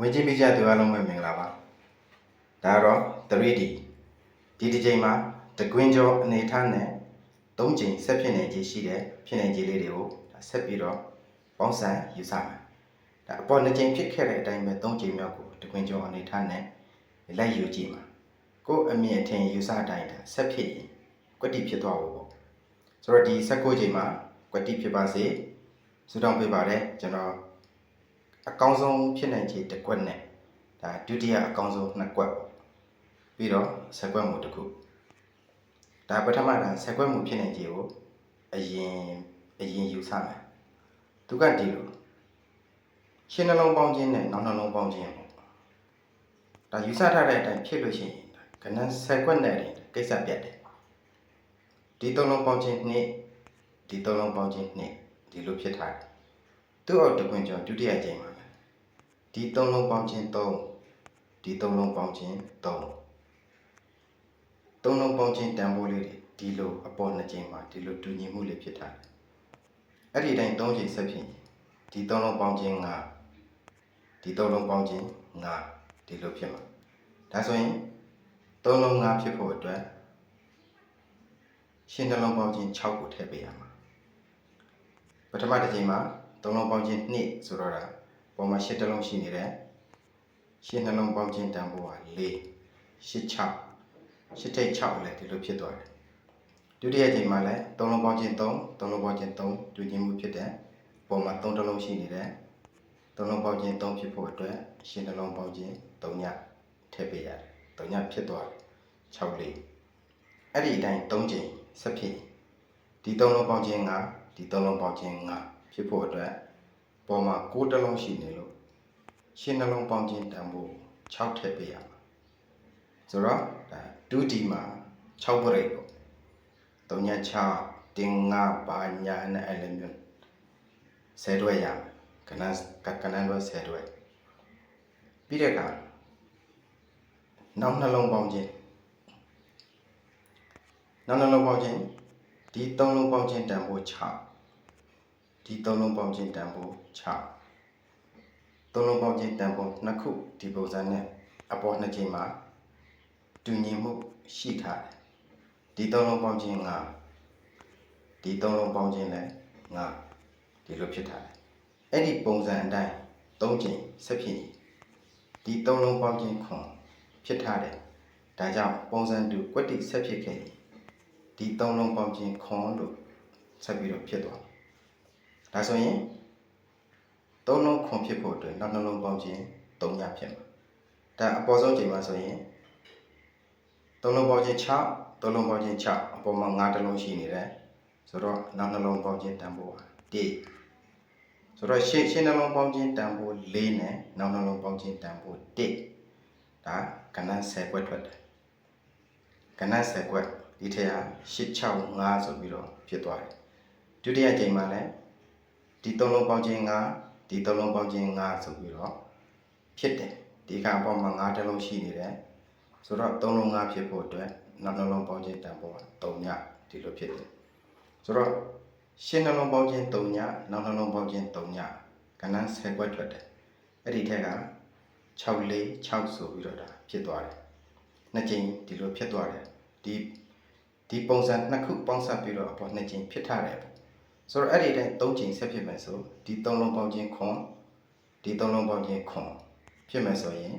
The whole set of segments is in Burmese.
ဝင်ကြည့်ပြီးကြသူအားလုံးပဲမင်္ဂလာပါဒါကတော့ 3D ဒီတစ်ချိန်မှာတကွင်းကျော်အနေထားနဲ့၃ချိန်ဆက်ဖြစ်နေခြင်းရှိတဲ့ဖြစ်နေခြင်းလေးတွေကိုဒါဆက်ပြီးတော့ပေါင်းစံယူဆမယ်ဒါအပေါ်နှစ်ချိန်ဖြစ်ခဲ့တဲ့အတိုင်းပဲ၃ချိန်မြောက်ကိုတကွင်းကျော်အနေထားနဲ့လိုက်ယူကြည့်မှာကိုယ်အမြင်အထင်ယူဆတိုင်းဒါဆက်ဖြစ်ရင်ကွက်တိဖြစ်သွားဖို့ပေါ့ဆိုတော့ဒီ16ချိန်မှာကွက်တိဖြစ်ပါစေဆုတောင်းပေးပါတယ်ကျွန်တော် အကောင်းဆုံးဖြစ်နိုင်ခြေတစ်ကွက်နဲ့ဒါဒုတိယအကောင်းဆုံးနှစ်ကွက်ပေါ့ပြီးတော့ဆက်ကွက်မှုတစ်ခုဒါပထမကဆက်ကွက်မှုဖြစ်နိုင်ခြေကိုအရင်အရင်ယူဆမယ်သူကဒီလိုရှင်းနှလုံးပေါင်းခြင်းနဲ့နောက်နှလုံးပေါင်းခြင်းပေါ့ဒါယူဆထားတဲ့အတိုင်းဖြစ်လို့ရှိရင်ကဏ္ဍဆက်ကွက်နဲ့တင်ကိစ္စပြတ်တယ်ဒီသုံးလုံးပေါင်းခြင်းနှစ်ဒီသုံးလုံးပေါင်းခြင်းနှစ်ဒီလိုဖြစ်ထားတယ်သူ့အောက်တစ်ခွင်ကျော်ဒုတိယကြိမ်မှာ ဒီသုံးလုံးပေါင်းခြင်း3ဒီသုံးလုံးပေါင်းခြင်း3သုံးလုံးပေါင်းခြင်းတန်ဖိုးလေးတွေဒီလိုအပေါ်နှစ်ကြိမ်မှာဒီလိုတူညီမှုလေးဖြစ်ထားတယ်အဲ့ဒီတိုင်း3ချိန်ဆက်ဖြစ်ရင်ဒီသုံးလုံးပေါင်းခြင်း5ဒီသုံးလုံးပေါင်းခြင်း5ဒီလိုဖြစ်မှာဒါဆိုရင်သုံးလုံး5ဖြစ်ဖို့အတွက်ရှင်းနှလုံးပေါင်းခြင်း6ကိုထည့်ပေးရမှာပထမတစ်ချိန်မှာသုံးလုံးပေါင်းခြင်း2ဆိုတော့ဒါ ပေါ်မှာရှစ်တလုံးရှိနေတယ်ရှစ်နှလုံးပေါင်းခြင်းတန်ဖိုးက4 8 6ရှစ်ထိတ်6လည်းဒီလိုဖြစ်သွားတယ်ဒုတိယချိန်မှာလည်းသုံးလုံးပေါင်းခြင်း3သုံးလုံးပေါင်းခြင်း3တူညီမှုဖြစ်တယ်ပေါ်မှာ3တလုံးရှိနေတယ်သုံးလုံးပေါင်းခြင်း3ဖြစ်ဖို့အတွက်ရှစ်နှလုံးပေါင်းခြင်း3ညထည့်ပေးရတယ်3ညဖြစ်သွားတယ်6လေးအဲ့ဒီအတိုင်း3ချိန်ဆက်ဖြစ်ဒီ3လုံးပေါင်းခြင်း5ဒီ3လုံးပေါင်းခြင်း5ဖြစ်ဖို့အတွက် ပေါ်မှာ6တလုံးရှိနေလို့ရှင်းနှလုံးပေါင်းခြင်းတန်ဖို့6ထည့်ပေးရမှာဆိုတော့ဒါဒုတိမှာ6ပရိတ်ပေါ့3ည6တင်5ပါညာနဲ့အဲ့လိုမျိုးဆယ်တွဲရမယ်ကနန်းကနန်းတွဲဆယ်တွဲပြီးတဲ့အခါနောက်နှလုံးပေါင်းခြင်းနောက်နှလုံးပေါင်းခြင်းဒီ3လုံးပေါင်းခြင်းတန်ဖို့6 ဒီ3လုံးပေါင်းခြင်းတန်ဖို့6သုံးလုံးပေါင်းခြင်းတန်ဖိုးနှစ်ခုဒီပုံစံနဲ့အပေါ်နှစ်ချိန်မှာတူညီမှုရှိထားတယ်ဒီသုံးလုံးပေါင်းခြင်း5ဒီသုံးလုံးပေါင်းခြင်းလည်း5ဒီလိုဖြစ်ထားတယ်အဲ့ဒီပုံစံအတိုင်း၃ချိန်ဆက်ဖြစ်ရင်ဒီသုံးလုံးပေါင်းခြင်းခွန်ဖြစ်ထားတယ်ဒါကြောင့်ပုံစံတူကွက်တိဆက်ဖြစ်ခဲ့ရင်ဒီသုံးလုံးပေါင်းခြင်းခွန်လို့ဆက်ပြီးတော့ဖြစ်သွား ဒါဆိုရင်သုံးလုံးခွန်ဖြစ်ဖို့အတွက်နောက်နှလုံးပေါင်းခြင်း၃ညဖြစ်မှာဒါအပေါ်ဆုံးချိန်မှာဆိုရင်သုံးလုံးပေါင်းခြင်း6သုံးလုံးပေါင်းခြင်း6အပေါ်မှာ9တလုံးရှိနေတယ်ဆိုတော့နောက်နှလုံးပေါင်းခြင်းတန်ဖိုး1ဆိုတော့ရှင်းရှင်းနှလုံးပေါင်းခြင်းတန်ဖိုး4နဲ့နောက်နှလုံးပေါင်းခြင်းတန်ဖိုး1ဒါကဏ္ဍ10ခွက်ထွက်တယ်ကဏ္ဍ10ခွက်ဒီထက်ဟာ865ဆိုပြီးတော့ဖြစ်သွားတယ်ဒုတိယချိန်မှာလည်း ဒီသုံးလုံးပေါင်းခြင်း9ဒီသုံးလုံးပေါင်းခြင်း9ဆိုပြီးတော့ဖြစ်တယ်ဒီကပေါ်မှာ9တလုံးရှိနေတယ်ဆိုတော့သုံးလုံး9ဖြစ်ဖို့အတွက်နောက်နှလုံးပေါင်းခြင်းတန်ဖိုး3ညဒီလိုဖြစ်တယ်ဆိုတော့ရှင်းနှလုံးပေါင်းခြင်း3ညနောက်နှလုံးပေါင်းခြင်း3ညကဏ္ဍ10ခွက်ထွက်တယ်အဲ့ဒီထက်က6လေး6ဆိုပြီးတော့ဒါဖြစ်သွားတယ်နှစ်ကြိမ်ဒီလိုဖြစ်သွားတယ်ဒီဒီပုံစံနှစ်ခုပေါင်းစပ်ပြီးတော့အပေါ်နှစ်ကြိမ်ဖြစ်ထားတယ်ပေါ့ ဆိုတော့အဲ့ဒီတိုင်း၃ချိန်ဆက်ဖြစ်မယ်ဆိုဒီ၃လုံးပေါင်းခြင်းခွန်ဒီ၃လုံးပေါင်းခြင်းခွန်ဖြစ်မယ်ဆိုရင်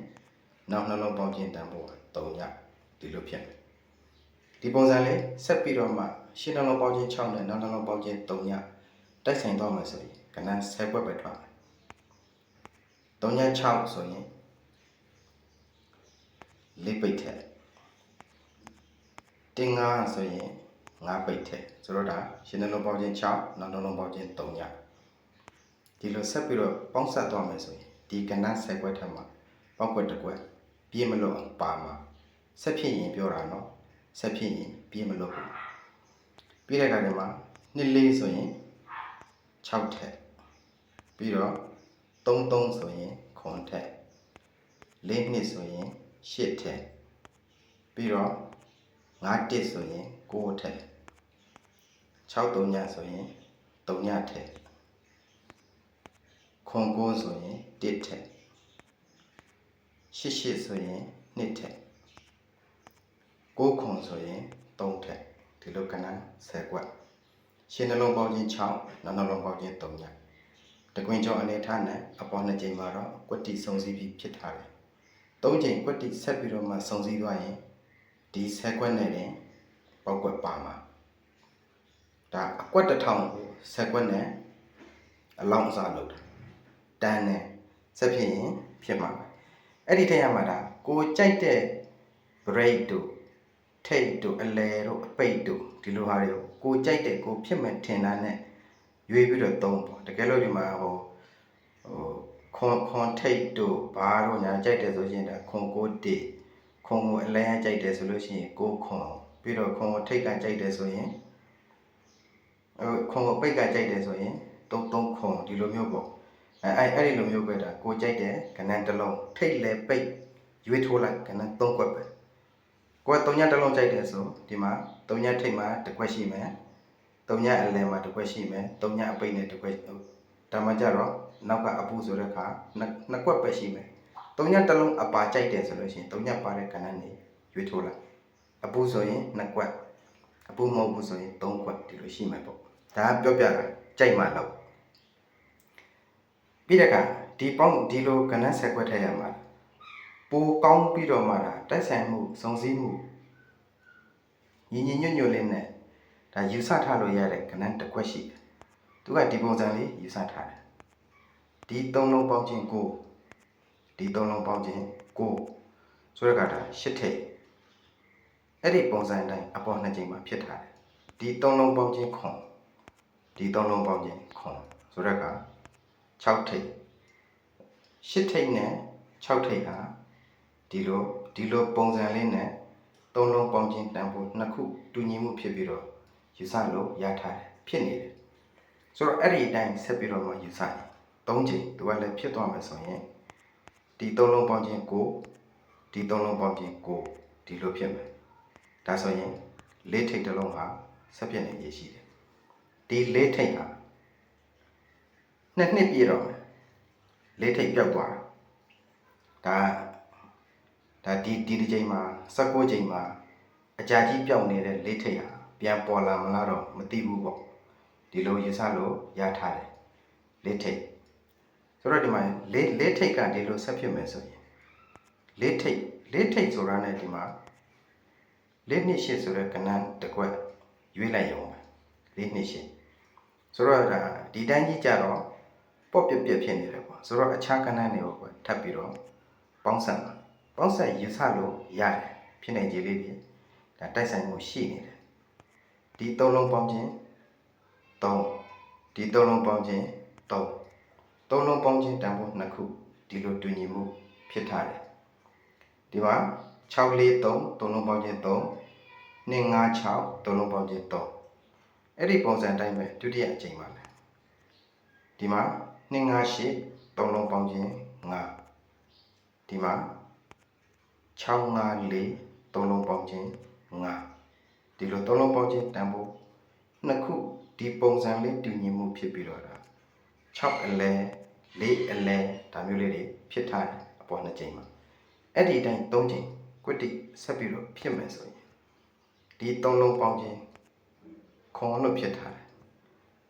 နောက်နှလုံးပေါင်းခြင်းတန်ဖိုး၃ညဒီလိုဖြစ်မယ်ဒီပုံစံလေးဆက်ပြီးတော့မှရှင်းနှလုံးပေါင်းခြင်း6နဲ့နောက်နှလုံးပေါင်းခြင်း3ညတိုက်ဆိုင်တော့မယ်ဆိုရင်ကဏ္ဍ10ခွက်ပဲထွက်မယ်3ည6ဆိုရင်လေးပိတ်ထက်တင်ငါဆိုရင် ငါပိတ်ထက်ဆိုတော့ဒါရှင်းနှလုံးပေါင်းခြင်း6နောက်နှလုံးပေါင်းခြင်း3ညဒီလိုဆက်ပြီးတော့ပေါင်းဆက်သွားမယ်ဆိုရင်ဒီကဏ္ဍ10ခွက်ထက်မှာပေါက်ခွက်တစ်ခွက်ပြည့်မလို့အောင်ပါမှာဆက်ဖြစ်ရင်ပြောတာနော်ဆက်ဖြစ်ရင်ပြည့်မလို့ဘူးပြီးတဲ့အခါကျမှနှစ်လေးဆိုရင်6ထက်ပြီးတော့3 3ဆိုရင်9ထက်လေးနှစ်ဆိုရင်8ထက်ပြီးတော့ 9တစ်ဆိုရင်9ထက်6 3ညဆိုရင်3ညထက်ခွန်9ဆိုရင်1ထက်ရှစ်ရှစ်ဆိုရင်နှစ်ထက်ကိုးခွန်ဆိုရင်သုံးထက်ဒီလိုကဏ္ဍ10ကွက်ရှင်းနှလုံးပေါင်းခြင်း6နောက်နှလုံးပေါင်းခြင်း3ညတကွင်ကျော်အနေထားနဲ့အပေါ်နှစ်ကြိမ်မှာတော့ကွက်တိစုံစည်းပြီးဖြစ်ထားတယ်သုံးကြိမ်ကွက်တိဆက်ပြီးတော့မှစုံစည်းသွားရင် ဒီ10ကွက်နဲ့တင်ပေါက်ကွက်ပါမှာဒါအကွက်တစ်ထောင်ကို10ကွက်နဲ့အလောင်းအစားလုပ်တာတန်းနဲ့ဆက်ဖြစ်ရင်ဖြစ်မှာပဲအဲ့ဒီထက်ရမှာဒါကိုကြိုက်တဲ့ break တို့ထိတ်တို့အလဲတို့အပိတ်တို့ဒီလိုဟာတွေကိုကိုကြိုက်တဲ့ကိုဖြစ်မဲ့ထင်တာနဲ့ရွေးပြီးတော့သုံးပေါ့တကယ်လို့ဒီမှာဟိုဟိုခွန်ခွန်ထိတ်တို့ဘာတို့ညာကြိုက်တယ်ဆိုရင်ဒါခွန်ကိုတေ ခွန်ကိုအလဲကြိုက်တယ်ဆိုလို့ရှိရင်ကိုခွန်ပြီးတော့ခွန်ကိုထိတ်ကကြိုက်တယ်ဆိုရင်ဟိုခွန်ကိုပိတ်ကကြိုက်တယ်ဆိုရင်သုံးသုံးခွန်ဒီလိုမျိုးပေါ့အဲအဲ့အဲ့ဒီလိုမျိုးပဲဒါကိုကြိုက်တဲ့ကဏ္ဍတစ်လုံးထိတ်လဲပိတ်ရွေးထိုးလိုက်ကဏ္ဍသုံးခွက်ပဲကိုယ်က3ညတစ်လုံးကြိုက်တယ်ဆိုဒီမှာ3ညထိပ်မှာတစ်ခွက်ရှိမယ်3ညအလယ်မှာတစ်ခွက်ရှိမယ်3ညအပိတ်နဲ့တစ်ခွက်ဒါမှကြတော့နောက်ကအပူဆိုတဲ့အခါနှစ်နှစ်ခွက်ပဲရှိမယ် 3ညတစ်လုံးအပါကြိုက်တယ်ဆိုလို့ရှိရင်3ညပါတဲ့ကဏ္ဍနေရွေးထိုးလိုက်အပူဆိုရင်နှစ်ခွက်အပူမဟုတ်ဘူးဆိုရင်3ခွက်ဒီလိုရှိမယ်ပေါ့ဒါကပြောပြတာကြိုက်မှတော့ပြီးတဲ့အခါဒီပေါင်းဒီလိုကဏ္ဍဆက်ခွက်ထည့်ရမှာပိုကောင်းပြီးတော့မှဒါတိုက်ဆိုင်မှုစုံစည်းမှုညီညီညွတ်ညွတ်လေးနဲ့ဒါယူဆထားလို့ရတဲ့ကဏ္ဍတစ်ခွက်ရှိတယ်။သူကဒီပုံစံလေးယူဆထားတယ်။ဒီသုံးလုံးပေါင်းခြင်းကို ဒီသုံးလုံးပေါင်းခြင်းကိုဆိုရကတာရှစ်ထိပ်အဲ့ဒီပုံစံတိုင်းအပေါ်နှစ်ကြိမ်မှာဖြစ်ထားတယ်။ဒီသုံးလုံးပေါင်းခြင်းခွန်ဒီသုံးလုံးပေါင်းခြင်းခွန်ဆိုရက6ထိပ်ရှစ်ထိပ်နဲ့6ထိပ်ဟာဒီလိုဒီလိုပုံစံလေးနဲ့သုံးလုံးပေါင်းခြင်းတန်ဖို့နှစ်ခုတူညီမှုဖြစ်ပြီးတော့ယူဆလို့ရထားတယ်ဖြစ်နေတယ်ဆိုတော့အဲ့ဒီအတိုင်းဆက်ပြီးတော့မှယူဆရင်သုံးချိန်သူကလည်းဖြစ်သွားမယ်ဆိုရင် ဒီသုံးလုံးပေါင်းခြင်းကိုဒီသုံးလုံးပေါင်းခြင်းကိုဒီလိုဖြစ်မယ်ဒါဆိုရင်လေးထိပ်တစ်လုံးဟာဆက်ဖြစ်နေရရှိတယ်ဒီလေးထိပ်ဟာနှစ်နှစ်ပြည့်တော့မယ်လေးထိပ်ပြောက်သွားတာဒါဒါဒီဒီတစ်ချိန်မှာ16ချိန်မှာအကြာကြီးပြောင်းနေတဲ့လေးထိပ်ဟာပြန်ပေါ်လာမလားတော့မသိဘူးပေါ့ဒီလိုယူဆလို့ရထားတယ်လေးထိပ် ဆိုတော့ဒီမှာလေးလေးထိပ်ကဒီလိုဆက်ဖြစ်မယ်ဆိုရင်လေးထိပ်လေးထိပ်ဆိုတာ ਨੇ ဒီမှာလေးနှစ်ရှစ်ဆိုတဲ့ကဏ္ဍတစ်ခွက်ရွေးလိုက်ရုံပဲလေးနှစ်ရှစ်ဆိုတော့ဒါဒီတန်းကြီးကြတော့ပေါ့ပြက်ပြက်ဖြစ်နေတယ်ပေါ့ဆိုတော့အခြားကဏ္ဍတွေကိုထပ်ပြီးတော့ပေါင်းစပ်ပါပေါင်းဆက်ယူဆလို့ရတယ်ဖြစ်နေကြလေးတွေဒါတိုက်ဆိုင်မှုရှိနေတယ်ဒီသုံးလုံးပေါင်းခြင်း3ဒီသုံးလုံးပေါင်းခြင်း3 သုံးလုံးပေါင်းခြင်းတန်ဖိုးနှစ်ခုဒီလိုတူညီမှုဖြစ်ထားတယ်ဒီမှာ6 4 3သုံးလုံးပေါင်းခြင်း3 2 5 6သုံးလုံးပေါင်းခြင်း3အဲ့ဒီပုံစံတိုင်းပဲဒုတိယအကြိမ်ပါပဲဒီမှာ2 5 8သုံးလုံးပေါင်းခြင်း5ဒီမှာ654သုံးလုံးပေါင်းခြင်း5ဒီလိုသုံးလုံးပေါင်းခြင်းတန်ဖို့နှစ်ခုဒီပုံစံလေးတူညီမှုဖြစ်ပြီးတော့ဒါ 6အလဲ4အလဲဒါမျိုးလေးတွေဖြစ်ထားတယ်အပေါ်နှစ်ကြိမ်မှာအဲ့ဒီအတိုင်း3ကြိမ်ကွတိဆက်ပြီးတော့ဖြစ်မယ်ဆိုရင်ဒီသုံးလုံးပေါင်းခြင်းခွန်လို့ဖြစ်ထားတယ်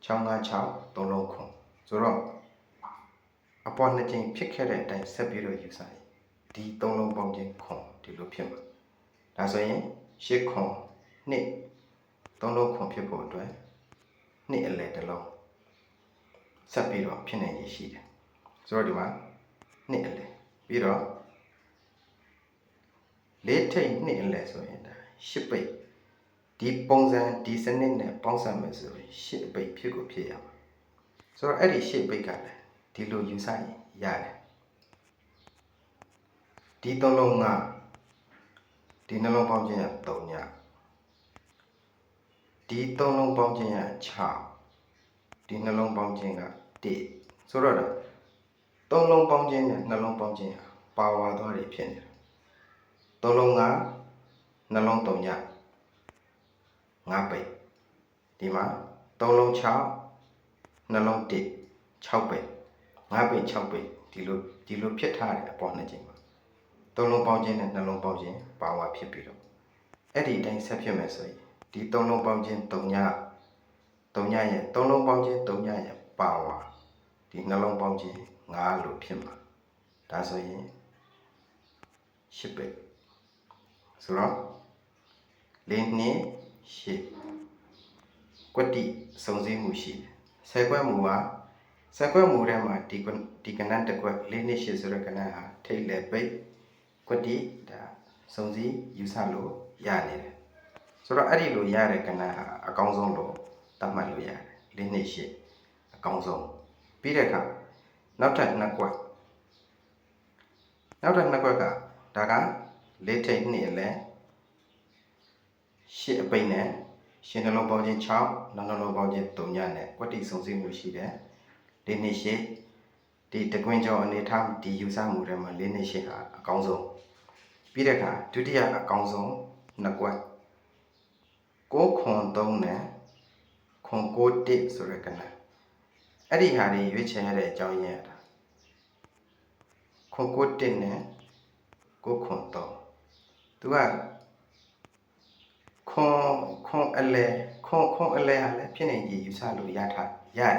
656သုံးလုံးခွန်ဆိုတော့အပေါ်နှစ်ကြိမ်ဖြစ်ခဲ့တဲ့အတိုင်းဆက်ပြီးတော့ယူဆရင်ဒီသုံးလုံးပေါင်းခြင်းခွန်ဒီလိုဖြစ်မှာဒါဆိုရင်ရှစ်ခွန်နှစ်သုံးလုံးခွန်ဖြစ်ဖို့အတွက်နှစ်အလဲတစ်လုံး ဆက်ပြီးတော့ဖြစ်နိုင်ရရှိတယ်ဆိုတော့ဒီမှာနှစ်အလဲပြီးတော့လေးထိတ်နှစ်အလဲဆိုရင်ဒါရှစ်ပိတ်ဒီပုံစံဒီစနစ်နဲ့ပေါင်းစပ်မယ်ဆိုရင်ရှစ်ပိတ်ဖြစ်ကိုဖြစ်ရမှာဆိုတော့အဲ့ဒီရှစ်ပိတ်ကလည်းဒီလိုယူဆရင်ရတယ်ဒီသုံးလုံးကဒီနှလုံးပေါင်းခြင်းက3ညဒီသုံးလုံးပေါင်းခြင်းက6 ဒီနှလုံးပေါင်းခြင်းက1ဆိုတော့သုံးလုံးပေါင်းခြင်းနဲ့နှလုံးပေါင်းခြင်းပါဝါသွားတွေဖြစ်နေတယ်သုံးလုံးကနှလုံး3ည5ပိတ်ဒီမှာသုံးလုံး6နှလုံး1 6ပိတ်5ပိတ်6ပိတ်ဒီလိုဒီလိုဖြစ်ထားတယ်အပေါ်နှစ်ချိန်မှာသုံးလုံးပေါင်းခြင်းနဲ့နှလုံးပေါင်းခြင်းပါဝါဖြစ်ပြီးတော့အဲ့ဒီအတိုင်းဆက်ဖြစ်မယ်ဆိုရင်ဒီသုံးလုံးပေါင်းခြင်း၃ည ၃ညရဲ့သုံးလုံးပေါင်းခြင်း၃ညရဲ့ပါဝါဒီနှလုံးပေါင်းခြင်း၅လို့ဖြစ်မှာဒါဆိုရင်ရှစ်ပဲဆိုတော့လေးနှစ်ရှစ်ကွတ္တိစုံစည်းမှုရှိတယ်ဆယ်ကွက်မူဟာဆယ်ကွက်မူထဲမှာဒီကွဒီကဏ္ဍတစ်ကွက်လေးနှစ်ရှစ်ဆိုတဲ့ကဏ္ဍဟာထိတ်လေပိတ်ကွတ္တိဒါစုံစည်းယူဆလို့ရနေတယ်ဆိုတော့အဲ့ဒီလိုရတဲ့ကဏ္ဍဟာအကောင်းဆုံးလို့ သတ်မှတ်လို့ရတယ်လေးနှစ်ရှစ်အကောင်းဆုံးပြီးတဲ့အခါနောက်ထပ်နှစ်ကွက်နောက်ထပ်နှစ်ကွက်ကဒါကလေးထိတ်နှစ်လဲရှစ်အပိတ်နဲ့ရှင်နှလုံးပေါင်းခြင်း6နောက်နှလုံးပေါင်းခြင်း3ညနဲ့ကွက်တိစုံစည်းမှုရှိတယ်လေးနှစ်ရှစ်ဒီတကွင်းကျော်အနေထားဒီယူဆမှုတွေမှာလေးနှစ်ရှစ်ဟာအကောင်းဆုံးပြီးတဲ့အခါဒုတိယအကောင်းဆုံးနှစ်ကွက်6ခွန်3နဲ့ ခွန်6 1ဆိုရယ်ကဏ္ဍအဲ့ဒီဟာတွေရွေးချယ်ရတဲ့အကြောင်းရင်းရတာခွန်6 1နဲ့6ခွန်3သူကခွန်ခွန်အလဲခွန်ခွန်အလဲဟာလည်းဖြစ်နေကြီးယူဆလို့ရထားရတယ်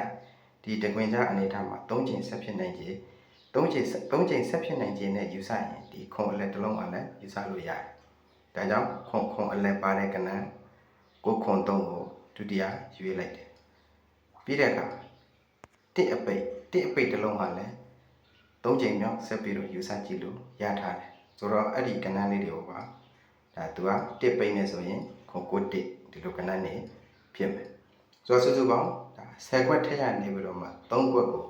ဒီတကွင်ကြားအနေထားမှာ၃ချိန်ဆက်ဖြစ်နိုင်ကြီး၃ချိန်၃ချိန်ဆက်ဖြစ်နိုင်ခြင်းနဲ့ယူဆရင်ဒီခွန်အလဲတစ်လုံးအလဲယူဆလို့ရတယ်ဒါကြောင့်ခွန်ခွန်အလဲပါတဲ့ကဏ္ဍကိုခွန်၃ကို ဒုတိယရွေးလိုက်တယ်ပြီးတဲ့အခါတစ်အပိတ်တစ်အပိတ်တစ်လုံးဟာလည်း၃ချိန်မြောက်ဆက်ပြီးတော့ယူဆကြည့်လို့ရထားတယ်ဆိုတော့အဲ့ဒီကဏ္ဍလေးတွေကိုပါဒါသူကတစ်ပိတ်နေဆိုရင်ခွန်ကိုတစ်ဒီလိုကဏ္ဍနေဖြစ်မယ်ဆိုတော့စုစုပေါင်းဒါ10ခွက်ထည့်ရနေပြီးတော့မှ3ခွက်ကို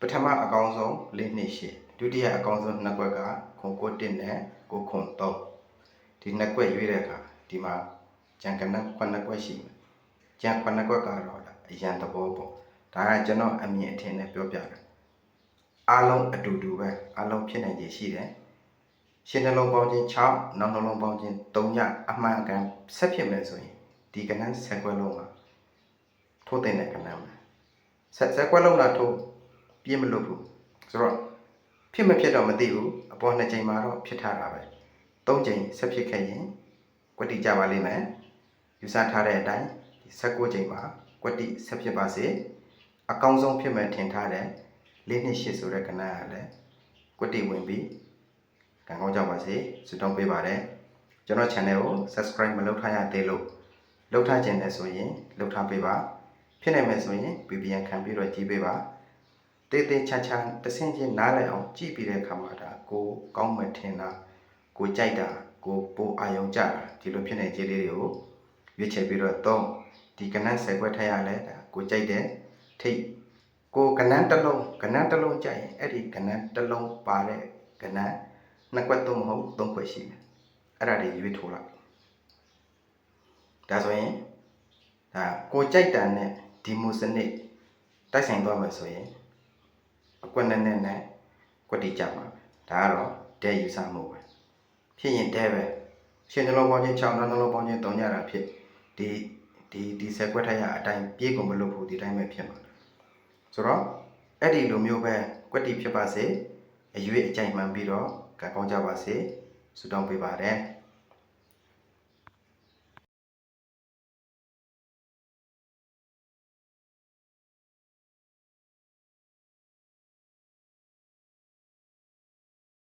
ပထမအကောင်းဆုံး၄နှစ်ရှိဒုတိယအကောင်းဆုံး2ခွက်ကခွန်ကိုတစ်နဲ့ကိုခွန်3ဒီ2ခွက်ရွေးတဲ့အခါဒီမှာကြံကဏ္ဍ9ခွက်ရှိမယ် ကြံ9ခွက်ကတော့ဒါအရန်သဘောပေါ့ဒါကကျွန်တော်အမြင်အထင်နဲ့ပြောပြတာအားလုံးအတူတူပဲအားလုံးဖြစ်နိုင်ခြေရှိတယ်ရှင်းနှလုံးပေါင်းခြင်း6နောက်နှလုံးပေါင်းခြင်း3ညအမှန်ကန်ဆက်ဖြစ်မယ်ဆိုရင်ဒီကဏ္ဍ10ခွက်လုံးမှာထိုးတဲ့ကဏ္ဍမှာဆက်10ခွက်လုံးလာထိုးပြည့်မလို့ဘူးဆိုတော့ဖြစ်မဖြစ်တော့မသိဘူးအပေါ်နှစ်ချိန်မှာတော့ဖြစ်ထားတာပဲ3ချိန်ဆက်ဖြစ်ခဲ့ရင်ကွတိကြပါလိမ့်မယ်ယူဆထားတဲ့အတိုင်းဒီ 16ချိန်မှာကွတိဆက်ဖြစ်ပါစေအကောင်းဆုံးဖြစ်မယ်ထင်ထားတဲ့၄နှစ်8ဆိုတဲ့ကဏ္ဍကလည်းကွတိဝင်ပြီးကံကောင်းကြပါစေဆုတောင်းပေးပါတယ်ကျွန်တော် channel ကို subscribe မလုပ်ထားရသေးလို့လုပ်ထားခြင်းနဲ့ဆိုရင်လုပ်ထားပေးပါဖြစ်နိုင်မယ်ဆိုရင် VPN ခံပြီးတော့ကြည့်ပေးပါတေးသေးချာချာတဆင့်ချင်းနားလည်အောင်ကြည့်ပြီးတဲ့အခါမှာဒါကိုကောင်းမှထင်တာကိုကြိုက်တာကိုပိုအာယုံကြတာဒီလိုဖြစ်နေခြင်းလေးတွေကိုရွေးချယ်ပြီးတော့တော့ ဒီကဏ္ဍဆက်ခွက်ထည့်ရလဲဒါကိုကြိုက်တဲ့ထိတ်ကိုကဏ္ဍတစ်လုံးကဏ္ဍတစ်လုံးကြိုက်ရင်အဲ့ဒီကဏ္ဍတစ်လုံးပါတဲ့ကဏ္ဍနှစ်ခွက်သုံးမဟုတ်သုံးခွက်ရှိတယ်အဲ့ဒါတွေရွေးထိုးလိုက်ဒါဆိုရင်ဒါကိုကြိုက်တာနဲ့ဒီမိုစနစ်တိုက်ဆိုင်သွားမယ်ဆိုရင်အကွက်နဲ့နဲ့နဲ့ကွက်တိကြမှာဒါကတော့ဒဲယူဆမှုပဲဖြစ်ရင်ဒဲပဲရှင်နှလုံးပေါင်းခြင်း6နှလုံးပေါင်းခြင်း3ညတာဖြစ်ဒီ ဒီဒီဆက်ကွက်ထက်ရအတိုင်းပြေးကုန်မလို့ဘူးဒီတိုင်းပဲဖြစ်မှာဆိုတော့အဲ့ဒီလိုမျိုးပဲကွက်တိဖြစ်ပါစေအရွေးအကြိုက်မှန်ပြီးတော့ကံကောင်းကြပါစေဆုတောင်းပေးပါတယ်